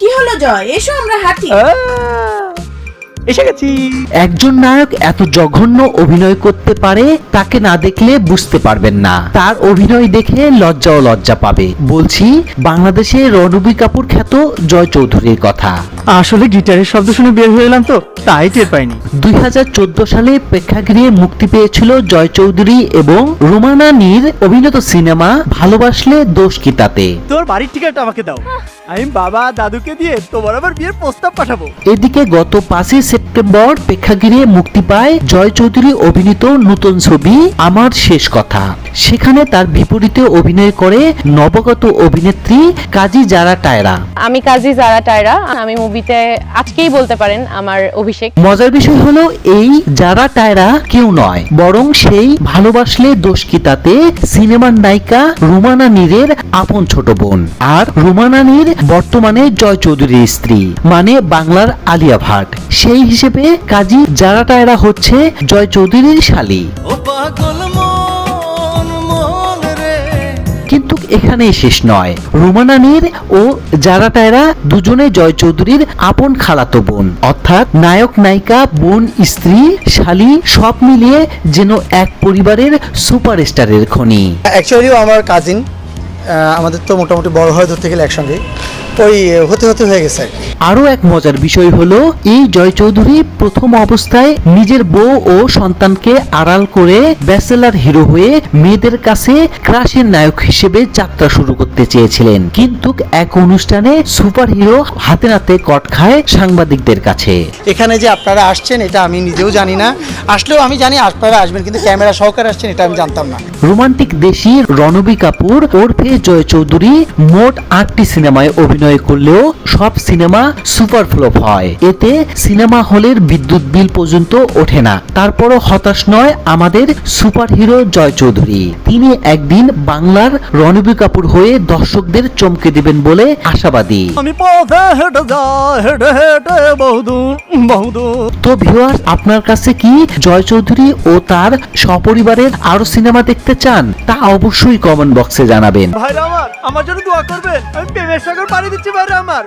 কি হলো জয়? এসো আমরা হাঁটি। এসে গেছি। একজন নায়ক এত জঘন্য অভিনয় করতে পারে, তাকে না দেখলে বুঝতে পারবেন না। তার অভিনয় দেখে লজ্জা ও লজ্জা পাবে। বলছি, বাংলাদেশে রণবীর কাপুর খ্যাত জয় চৌধুরীর কথা। আসলে গিটারের শব্দ শুনে বের হয়ে এলাম তো তাই টের পাইনি। দুই সালে প্রেক্ষাগৃহে মুক্তি পেয়েছিল জয় চৌধুরী এবং রুমানা নীর অভিনীত সিনেমা ভালোবাসলে দোষ কি তাতে? তোর বাড়ির টিকিট আমাকে দাও। আমি বাবা দাদুকে দিয়ে তোমার আবার বিয়ের প্রস্তাব পাঠাবো। এদিকে গত পাঁচই সেপ্টেম্বর প্রেক্ষাগৃহে মুক্তি পায় জয় চৌধুরী অভিনীত নতুন ছবি আমার শেষ কথা। সেখানে তার বিপরীতে অভিনয় করে নবগত অভিনেত্রী কাজী জারা টায়রা। আমি কাজী জারা টায়রা আমি মুভিতে আজকেই বলতে পারেন আমার অভিষেক। মজার বিষয় হলো এই যারা টায়রা কেউ নয় বরং সেই ভালোবাসলে দোষ কি তাতে? সিনেমার নায়িকা রুমানা নীরের আপন ছোট বোন আর রুমানা নীর বর্তমানে জয় চৌধুরীর স্ত্রী মানে বাংলার আলিয়া ভাট। সেই হিসেবে কাজী যারা টায়রা হচ্ছে জয় চৌধুরীর শালী। এখানেই শেষ নয়। রুমানা নীর ও যারা টায়রা দুজনে জয় চৌধুরীর আপন খালাতো বোন। অর্থাৎ নায়ক, নায়িকা, বোন, স্ত্রী, শালী সব মিলিয়ে যেন এক পরিবারের সুপারস্টারের খনি। অ্যাকচুয়ালিও আমার কাজিন আমাদের তো মোটামুটি বড় হয় ধরতে গেলে একসঙ্গে ওই হতে হতে হয়ে গেছে আরও এক মজার বিষয় হলো এই জয় চৌধুরী প্রথম অবস্থায় নিজের বউ ও সন্তানকে আড়াল করে ব্যাচেলার হিরো হয়ে মেয়েদের কাছে ক্রাশের নায়ক হিসেবে যাত্রা শুরু করতে চেয়েছিলেন। কিন্তু এক অনুষ্ঠানে সুপার হিরো হাতে নাতে কট খায় সাংবাদিকদের কাছে। এখানে যে আপনারা আসছেন এটা আমি নিজেও জানি না। আসলেও আমি জানি আপনারা আসবেন কিন্তু ক্যামেরা সহকারে আসছেন এটা আমি জানতাম না। রোমান্টিক দেশি রণবী কাপুর ওরফে জয় চৌধুরী মোট আটটি সিনেমায় অভিনয় করলেও সব সিনেমা সুপার ফ্লপ হয়। এতে সিনেমা হলের বিদ্যুৎ বিল পর্যন্ত ওঠে না। তারপরও হতাশ নয় আমাদের সুপার হিরো জয় চৌধুরী। তিনি একদিন বাংলার রণবী কাপুর হয়ে দর্শকদের চমকে দিবেন বলে আশাবাদী। তো ভিউয়ার আপনার কাছে কি জয় চৌধুরী ও তার সপরিবারের আরও সিনেমা দেখতে চান, তা অবশ্যই কমেন্ট বক্সে জানাবেন। ভাইরা আমার আমার জন্য দোয়া করবেন। আমি প্রেমের সাগর পাড়ি দিচ্ছি ভাইরা আমার।